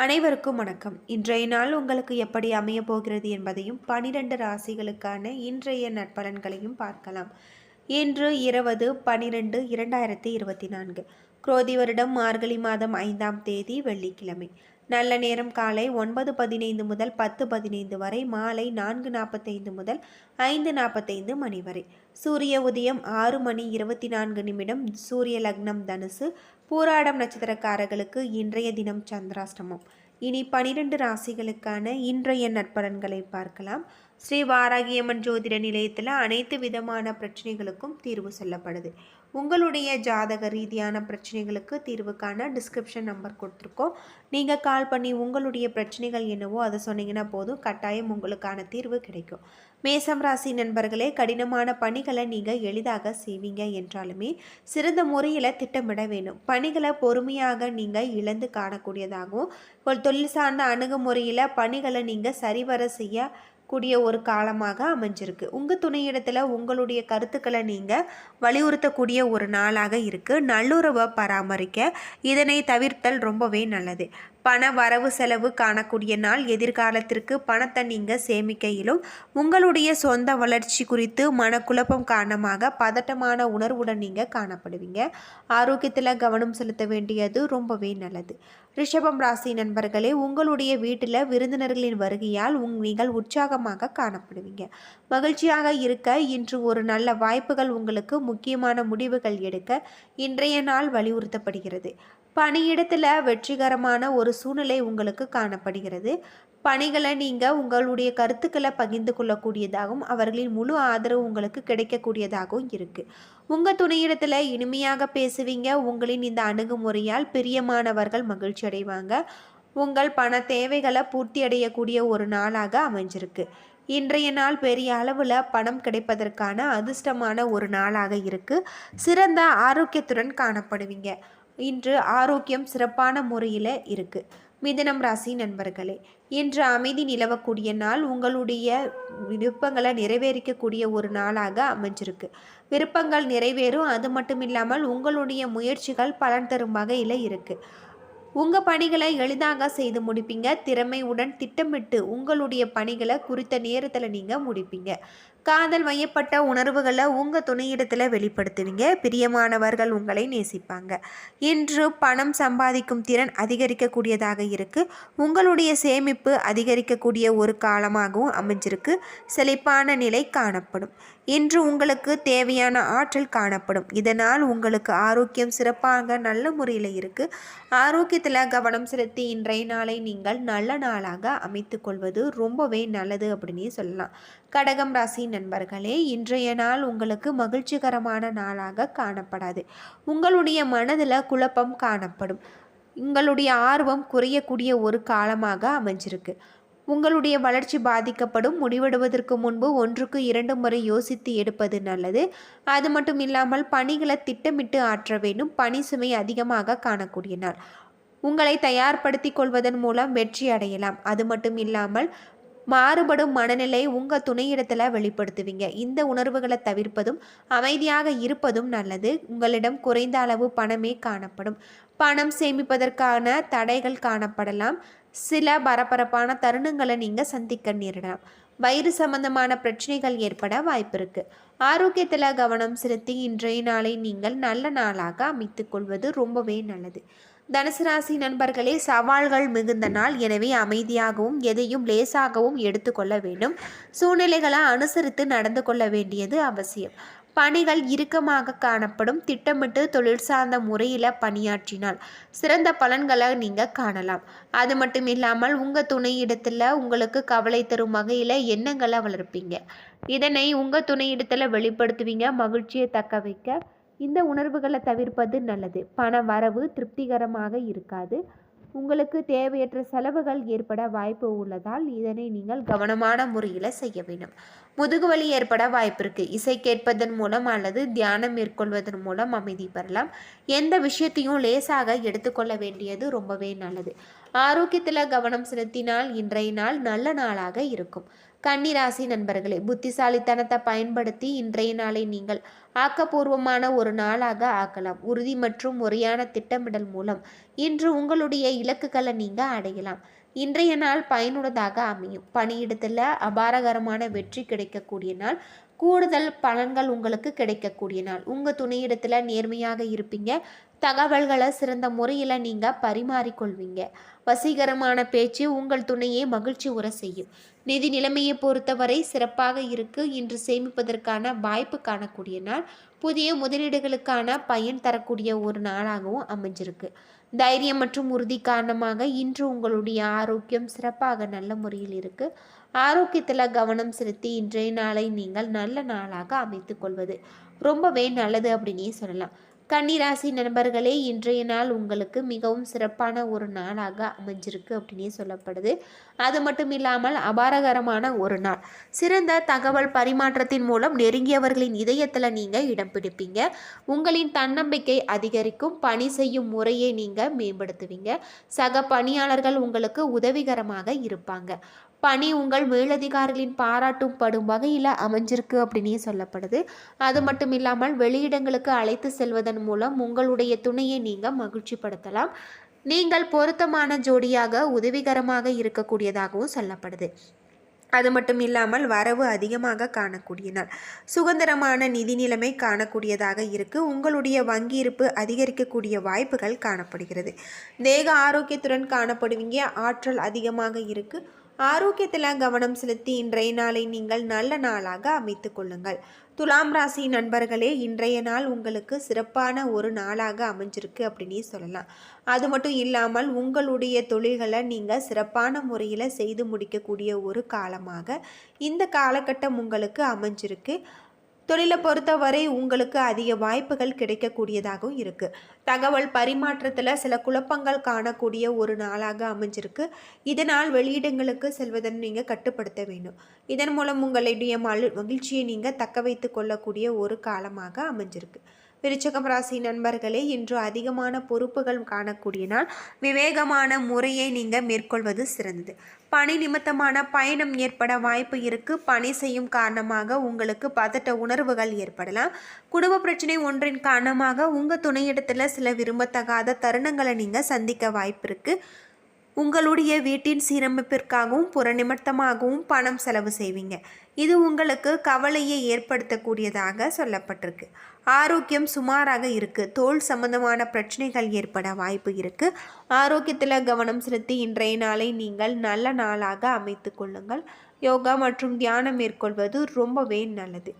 அனைவருக்கும் வணக்கம். இன்றைய நாள் உங்களுக்கு எப்படி அமைய போகிறது என்பதையும் பனிரெண்டு ராசிகளுக்கான இன்றைய நட்பலன்களையும் பார்க்கலாம். இன்று இருபது பனிரெண்டு இரண்டாயிரத்தி இருபத்தி நான்கு. குரோதி வருடம் மார்கழி மாதம் ஐந்தாம் தேதி வெள்ளிக்கிழமை. நல்ல நேரம் காலை ஒன்பது பதினைந்து முதல் பத்து பதினைந்து வரை மாலை நான்கு நாற்பத்தைந்து முதல் ஐந்து நாற்பத்தைந்து மணி வரை. சூரிய உதயம் ஆறு மணி இருபத்தி நான்கு நிமிடம். சூரிய லக்னம் தனுசு. பூராடம் நட்சத்திரக்காரர்களுக்கு இன்றைய தினம் சந்திராஷ்டமம். இனி பனிரெண்டு ராசிகளுக்கான இன்றைய நற்பலன்களை பார்க்கலாம். ஸ்ரீ வாராகியம்மன் ஜோதிட நிலையத்தில் அனைத்து விதமான பிரச்சனைகளுக்கும் தீர்வு சொல்லப்படுது. உங்களுடைய ஜாதக ரீதியான பிரச்சனைகளுக்கு தீர்வுக்கான டிஸ்கிரிப்ஷன் நம்பர் கொடுத்துருக்கோம். நீங்கள் கால் பண்ணி உங்களுடைய பிரச்சனைகள் என்னவோ அதை சொன்னீங்கன்னா போதும். கட்டாயம் உங்களுக்கான தீர்வு கிடைக்கும். மேசம் ராசி நண்பர்களே கடினமான பணிகளை நீங்கள் எளிதாக செய்வீங்க என்றாலுமே சிறந்த முறையில் திட்டமிட வேணும் பணிகளை பொறுமையாக நீங்கள் இழந்து காணக்கூடியதாகவும் ஒரு தொழில் சார்ந்த அணுகுமுறையில் பணிகளை நீங்கள் சரிவர செய்ய கூடிய ஒரு காலமாக அமைஞ்சிருக்கு. உங்கள் துணையிடத்தில் உங்களுடைய கருத்துக்களை நீங்கள் வலியுறுத்தக்கூடிய ஒரு நாளாக இருக்குது நல்லுறவை பராமரிக்க இதனை தவிர்த்தல் ரொம்பவே நல்லது. பண வரவு செலவு காணக்கூடிய நாள் எதிர்காலத்திற்கு பணத்தை நீங்கள் சேமிக்கையிலும் உங்களுடைய சொந்த வளர்ச்சி குறித்து மனக்குழப்பம் காரணமாக பதட்டமான உணர்வுடன் நீங்கள் காணப்படுவீங்க. ஆரோக்கியத்தில் கவனம் செலுத்த வேண்டியது ரொம்பவே நல்லது. ரிஷபம் ராசி நண்பர்களே உங்களுடைய வீட்டில் விருந்தினர்களின் வருகையால் உங் நீங்கள் உற்சாகமாக காணப்படுவீங்க. மகிழ்ச்சியாக இருக்க இன்று ஒரு நல்ல வாய்ப்புகள் உங்களுக்கு முக்கியமான முடிவுகள் எடுக்க இன்றைய நாள் வலியுறுத்தப்படுகிறது. பணியிடத்தில் வெற்றிகரமான ஒரு சூழ்நிலை உங்களுக்கு காணப்படுகிறது. பணிகளை நீங்கள் உங்களுடைய கருத்துக்களை பகிர்ந்து கொள்ளக்கூடியதாகவும் அவர்களின் முழு ஆதரவு உங்களுக்கு கிடைக்கக்கூடியதாகவும் இருக்குது உங்கள் துணையிடத்தில் இனிமையாக பேசுவீங்க. உங்களின் இந்த அணுகுமுறையால் பிரியமானவர்கள் மகிழ்ச்சி அடைவாங்க. உங்கள் பண தேவைகளை பூர்த்தி அடையக்கூடிய ஒரு நாளாக அமைஞ்சிருக்கு. இன்றைய நாள் பெரிய அளவில் பணம் கிடைப்பதற்கான அதிர்ஷ்டமான ஒரு நாளாக இருக்குது சிறந்த ஆரோக்கியத்துடன் காணப்படுவீங்க. இன்று ஆரோக்கியம் சிறப்பான முறையில் இருக்குது மிதனம் ராசி நண்பர்களே இன்று அமைதி நிலவக்கூடிய நாள் உங்களுடைய விருப்பங்களை நிறைவேறிக்கக்கூடிய ஒரு நாளாக அமைஞ்சிருக்கு. விருப்பங்கள் நிறைவேறும் அது மட்டும் இல்லாமல் உங்களுடைய முயற்சிகள் பலன் தரும் வகையில் இருக்குது உங்கள் பணிகளை எளிதாக செய்து முடிப்பீங்க. திறமையுடன் திட்டமிட்டு உங்களுடைய பணிகளை குறித்த நேரத்தில் நீங்கள் முடிப்பீங்க. காதல் மையப்பட்ட உணர்வுகளை உங்கள் துணையிடத்தில் வெளிப்படுத்துவீங்க. பிரியமானவர்கள் உங்களை நேசிப்பாங்க. இன்று பணம் சம்பாதிக்கும் திறன் அதிகரிக்கக்கூடியதாக இருக்குது உங்களுடைய சேமிப்பு அதிகரிக்கக்கூடிய ஒரு காலமாகவும் அமைஞ்சிருக்கு. செழிப்பான நிலை காணப்படும். இன்று உங்களுக்கு தேவையான ஆற்றல் காணப்படும். இதனால் உங்களுக்கு ஆரோக்கியம் சிறப்பாக நல்ல முறையில் இருக்குது ஆரோக்கியத்தில் கவனம் செலுத்தி இன்றைய நாளை நீங்கள் நல்ல நாளாக அமைத்து கொள்வது ரொம்பவே நல்லது அப்படின்னே சொல்லலாம். கடகம் ராசி நண்பர்களே இன்றைய நாள் உங்களுக்கு மகிழ்ச்சிகரமான நாளாக காணப்படாது. உங்களுடைய மனதில் குழப்பம் காணப்படும். உங்களுடைய ஆர்வம் குறையக்கூடிய ஒரு காலமாக அமைஞ்சிருக்கு. உங்களுடைய வளர்ச்சி பாதிக்கப்படும். முடிவெடுவதற்கு முன்பு ஒன்றுக்கு இரண்டு முறை யோசித்து எடுப்பது நல்லது. அது மட்டும் இல்லாமல் பணிகளை திட்டமிட்டு ஆற்ற வேண்டும். பணி சுமை அதிகமாக காணக்கூடிய நாள். உங்களை தயார்படுத்தி கொள்வதன் மூலம் வெற்றி அடையலாம். அது மட்டும் இல்லாமல் மாறுபடும் மனநிலை உங்கள் துணையிடத்தில் வெளிப்படுத்துவீங்க. இந்த உணர்வுகளை தவிர்ப்பதும் அமைதியாக இருப்பதும் நல்லது. உங்களிடம் குறைந்த அளவு பணமே காணப்படும். பணம் சேமிப்பதற்கான தடைகள் காணப்படலாம். சில பரபரப்பான தருணங்களை நீங்கள் சந்திக்க நேரிடலாம். வயிறு சம்பந்தமான பிரச்சனைகள் ஏற்பட வாய்ப்பு இருக்குது ஆரோக்கியத்தில் கவனம் செலுத்தி இன்றைய நாளை நீங்கள் நல்ல நாளாக அமைத்துக்கொள்வது ரொம்பவே நல்லது. தனுசு ராசி நண்பர்களே சவால்கள் மிகுந்த நாள். எனவே அமைதியாகவும் எதையும் லேசாகவும் எடுத்துக்கொள்ள வேண்டும். சூழ்நிலைகளை அனுசரித்து நடந்து கொள்ள வேண்டியது அவசியம். பணிகள் இறுக்கமாக காணப்படும். திட்டமிட்டு தொழில் சார்ந்த முறையில் பணியாற்றினால் சிறந்த பலன்களை நீங்கள் காணலாம். அது மட்டும் இல்லாமல் உங்கள் துணையிடத்தில் உங்களுக்கு கவலை தரும் வகையில் எண்ணங்களை வளர்ப்பீங்க. இதனை உங்கள் துணையிடத்தில் வெளிப்படுத்துவீங்க. மகிழ்ச்சியை தக்க வைக்க இந்த உணர்வுகளை தவிர்ப்பது நல்லது. பண வரவு திருப்திகரமாக இருக்காது. உங்களுக்கு தேவையற்ற செலவுகள் ஏற்பட வாய்ப்பு உள்ளதால் இதனை நீங்கள் கவனமான முறையில் செய்ய வேண்டும். முதுகுவலி ஏற்பட வாய்ப்பு இருக்கு. இசை கேட்பதன் மூலம் அல்லது தியானம் மேற்கொள்வதன் மூலம் அமைதி பெறலாம். எந்த விஷயத்தையும் லேசாக எடுத்துக்கொள்ள வேண்டியது ரொம்பவே நல்லது. ஆரோக்கியத்தில் கவனம் செலுத்தினால் இன்றைய நாள் நல்ல நாளாக இருக்கும். கன்னிராசி நண்பர்களே புத்திசாலித்தனத்தை பயன்படுத்தி இன்றைய நாளை நீங்கள் ஆக்கப்பூர்வமான ஒரு நாளாக ஆக்கலாம். உறுதி மற்றும் முறையான திட்டமிடல் மூலம் இன்று உங்களுடைய இலக்குகளை நீங்கள் அடையலாம். இன்றைய நாள் பயனுள்ளதாக அமையும். பணியிடத்தில் அபாரகரமான வெற்றி கிடைக்கக்கூடிய நாள். கூடுதல் பலன்கள் உங்களுக்கு கிடைக்கக்கூடிய நாள். உங்கள் துணையிடத்தில் நேர்மையாக இருப்பீங்க. தகவல்களை சிறந்த முறையில் நீங்கள் பரிமாறிக்கொள்வீங்க. வசீகரமான பேச்சு உங்கள் துணையை மகிழ்ச்சி உற செய்யும். நிதி நிலைமையை பொறுத்தவரை சிறப்பாக இருக்கு. இன்று சேமிப்பதற்கான வாய்ப்பு காணக்கூடிய நாள். புதிய முதலீடுகளுக்கான பயன் தரக்கூடிய ஒரு நாளாகவும் அமைஞ்சிருக்கு. தைரியம் மற்றும் உறுதி காரணமாக இன்று உங்களுடைய ஆரோக்கியம் சிறப்பாக நல்ல முறையில் இருக்குது ஆரோக்கியத்தில் கவனம் செலுத்தி இன்றைய நாளை நீங்கள் நல்ல நாளாக அமைத்து கொள்வது ரொம்பவே நல்லது அப்படின்னே சொல்லலாம். கன்னிராசி நண்பர்களே இன்றைய நாள் உங்களுக்கு மிகவும் சிறப்பான ஒரு நாளாக அமைஞ்சிருக்கு அப்படின்னே சொல்லப்படுது. அது மட்டும் இல்லாமல் அபாரகரமான ஒரு நாள். சிறந்த தகவல் பரிமாற்றத்தின் மூலம் நெருங்கியவர்களின் இதயத்தில் நீங்கள் இடம் பிடிப்பீங்க. உங்களின் தன்னம்பிக்கை அதிகரிக்கும். பணி செய்யும் முறையை நீங்கள் மேம்படுத்துவீங்க. சக பணியாளர்கள் உங்களுக்கு உதவிகரமாக இருப்பாங்க. பணி உங்கள் மேலதிகாரிகளின் பாராட்டும் படும் வகையில் அமைஞ்சிருக்கு அப்படின்னே சொல்லப்படுது. அது மட்டும் இல்லாமல் வெளியிடங்களுக்கு அழைத்து செல்வதன் மூலம் உங்களுடைய துணையை நீங்கள் மகிழ்ச்சிப்படுத்தலாம். நீங்கள் பொருத்தமான ஜோடியாக உதவிகரமாக இருக்கக்கூடியதாகவும் சொல்லப்படுது. அது மட்டும் இல்லாமல் வரவு அதிகமாக காணக்கூடிய நாள் சுதந்திரமான நிதி நிலைமை காணக்கூடியதாக இருக்கு. உங்களுடைய வங்கி இருப்பு அதிகரிக்கக்கூடிய வாய்ப்புகள் காணப்படுகிறது. தேக ஆரோக்கியத்துடன் காணப்படுவீங்க. ஆற்றல் அதிகமாக இருக்குது ஆரோக்கியத்தில் கவனம் செலுத்தி இன்றைய நாளை நீங்கள் நல்ல நாளாக அமைத்து கொள்ளுங்கள். துலாம் ராசி நண்பர்களே இன்றைய நாள் உங்களுக்கு சிறப்பான ஒரு நாளாக அமைஞ்சிருக்கு அப்படின்னே சொல்லலாம். அது மட்டும் இல்லாமல் உங்களுடைய தொழில்களை நீங்கள் சிறப்பான முறையில் செய்து முடிக்கக்கூடிய ஒரு காலமாக இந்த காலகட்டம் உங்களுக்கு அமைஞ்சிருக்கு. தொழிலை பொறுத்தவரை உங்களுக்கு அதிக வாய்ப்புகள் கிடைக்கக்கூடியதாகவும் இருக்குது தகவல் பரிமாற்றத்தில் சில குழப்பங்கள் காணக்கூடிய ஒரு நாளாக அமைஞ்சிருக்கு. இதனால் வெளியிடங்களுக்கு செல்வதன் நீங்கள் கட்டுப்படுத்த வேண்டும். இதன் மூலம் உங்களுடைய மகிழ்ச்சியை நீங்கள் தக்க வைத்து கொள்ளக்கூடிய ஒரு காலமாக அமைஞ்சிருக்கு. விருச்சகம் ராசி நண்பர்களே இன்று அதிகமான பொறுப்புகள் காணக்கூடிய நாள் விவேகமான முறையை நீங்கள் மேற்கொள்வது சிறந்தது. பணி நிமித்தமான பயணம் ஏற்பட வாய்ப்பு இருக்கு. பணி செய்யும் காரணமாக உங்களுக்கு பதட்ட உணர்வுகள் ஏற்படலாம். குடும்ப பிரச்சனை ஒன்றின் காரணமாக உங்கள் துணையிடத்தில் சில விரும்பத்தகாத தருணங்களை நீங்கள் சந்திக்க வாய்ப்பு இருக்குது உங்களுடைய வீட்டின் சீரமைப்பிற்காகவும் புறநிமித்தமாகவும் பணம் செலவு செய்வீங்க. இது உங்களுக்கு கவலையை ஏற்படுத்தக்கூடியதாக சொல்லப்பட்டிருக்கு. ஆரோக்கியம் சுமாராக இருக்குது தோல் சம்பந்தமான பிரச்சனைகள் ஏற்பட வாய்ப்பு இருக்குது ஆரோக்கியத்தில் கவனம் செலுத்தி இன்றைய நாளை நீங்கள் நல்ல நாளாக அமைத்து கொள்ளுங்கள். யோகா மற்றும் தியானம் மேற்கொள்வது ரொம்பவே நல்லது.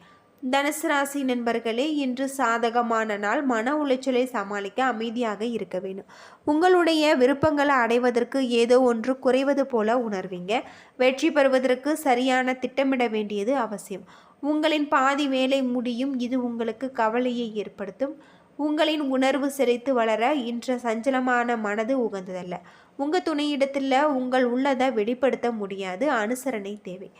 தனுசு ராசி நண்பர்களே இன்று சாதகமான நாள். மன உளைச்சலை சமாளிக்க அமைதியாக இருக்க வேண்டும். உங்களுடைய விருப்பங்களை அடைவதற்கு ஏதோ ஒன்று குறைவது போல உணர்வீங்க. வெற்றி பெறுவதற்கு சரியான திட்டமிட வேண்டியது அவசியம். உங்களின் பாதி வேலை முடியும். இது உங்களுக்கு கவலையை ஏற்படுத்தும். உங்களின் உணர்வு சிறைத்து வளர இன்ற சஞ்சலமான மனது உகந்ததல்ல. உங்கள் துணையிடத்தில் உங்கள் உள்ளதை வெளிப்படுத்த முடியாது. அனுசரணை தேவை.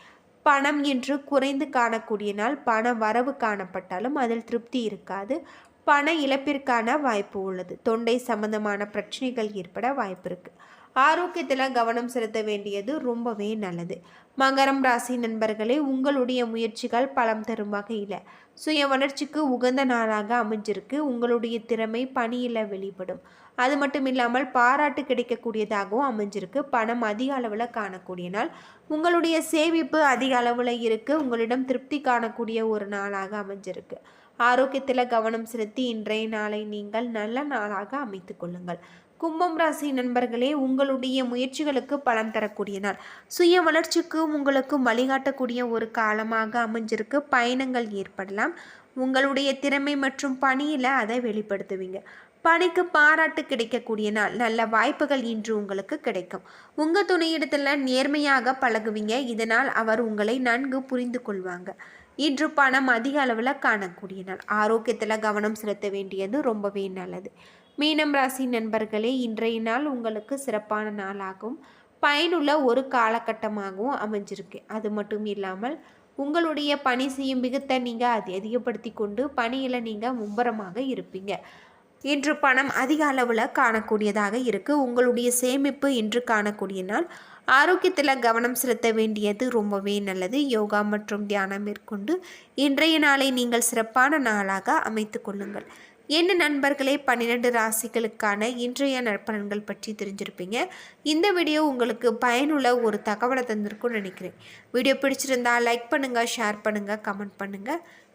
பணம் என்று குறைந்து காணக்கூடிய நாள் பண வரவு காணப்பட்டாலும் அதில் திருப்தி இருக்காது. பண இழப்பிற்கான வாய்ப்பு உள்ளது. தொண்டை சம்பந்தமான பிரச்சனைகள் ஏற்பட வாய்ப்பு இருக்கு. ஆரோக்கியத்தில் கவனம் செலுத்த வேண்டியது ரொம்பவே நல்லது. மகரம் ராசி நண்பர்களே உங்களுடைய முயற்சிகள் பலம் தரும் வகையில் சுய வளர்ச்சிக்கு உகந்த நாளாக அமைஞ்சிருக்கு. உங்களுடைய திறமை பணியில் வெளிப்படும். அது மட்டும் இல்லாமல் பாராட்டு கிடைக்கக்கூடியதாகவும் அமைஞ்சிருக்கு. பணம் அதிக அளவில் காணக்கூடிய நாள். உங்களுடைய சேமிப்பு அதிக அளவில் இருக்குது உங்களிடம் திருப்தி காணக்கூடிய ஒரு நாளாக அமைஞ்சிருக்கு. ஆரோக்கியத்தில் கவனம் செலுத்தி இன்றைய நாளை நீங்கள் நல்ல நாளாக அமைத்து கொள்ளுங்கள். கும்பம் ராசி நண்பர்களே உங்களுடைய முயற்சிகளுக்கு பலன் தரக்கூடிய நாள். சுய வளர்ச்சிக்கு உங்களுக்கு வழிகாட்டக்கூடிய ஒரு காலமாக அமைஞ்சிருக்கு. பயணங்கள் ஏற்படலாம். உங்களுடைய திறமை மற்றும் பணியில் அதை வெளிப்படுத்துவீங்க. பணிக்கு பாராட்டு கிடைக்கக்கூடிய நாள். நல்ல வாய்ப்புகள் இன்று உங்களுக்கு கிடைக்கும். உங்கள் துணையிடத்தில் நேர்மையாக பழகுவீங்க. இதனால் அவர் உங்களை நன்கு புரிந்து கொள்வாங்க. இன்று பணம் அதிக அளவில் காணக்கூடிய நாள். ஆரோக்கியத்தில் கவனம் செலுத்த வேண்டியது ரொம்பவே நல்லது. மீனம் ராசி நண்பர்களே இன்றைய நாள் உங்களுக்கு சிறப்பான நாளாகும் பயனுள்ள ஒரு காலகட்டமாகவும் அமைஞ்சிருக்கு. அது மட்டும் இல்லாமல் உங்களுடைய பணி செய்யும் மிகுத்த நீங்கள் அதை அதிகப்படுத்தி கொண்டு பணியில் நீங்கள் மும்பரமாக இருப்பீங்க. இன்று பணம் அதிக அளவில் காணக்கூடியதாக இருக்குது உங்களுடைய சேமிப்பு இன்று காணக்கூடிய நாள். ஆரோக்கியத்தில் கவனம் செலுத்த வேண்டியது ரொம்பவே நல்லது. யோகா மற்றும் தியானம் மேற்கொண்டு இன்றைய நாளை நீங்கள் சிறப்பான நாளாக அமைத்து கொள்ளுங்கள். என்ன நண்பர்களே பன்னிரெண்டு ராசிகளுக்கான இன்றைய நற்பலன்கள் பற்றி தெரிஞ்சிருப்பீங்க. இந்த வீடியோ உங்களுக்கு பயனுள்ள ஒரு தகவலை தந்திருக்கும்னு நினைக்கிறேன். வீடியோ பிடிச்சிருந்தா லைக் பண்ணுங்கள் ஷேர் பண்ணுங்கள் கமெண்ட் பண்ணுங்கள்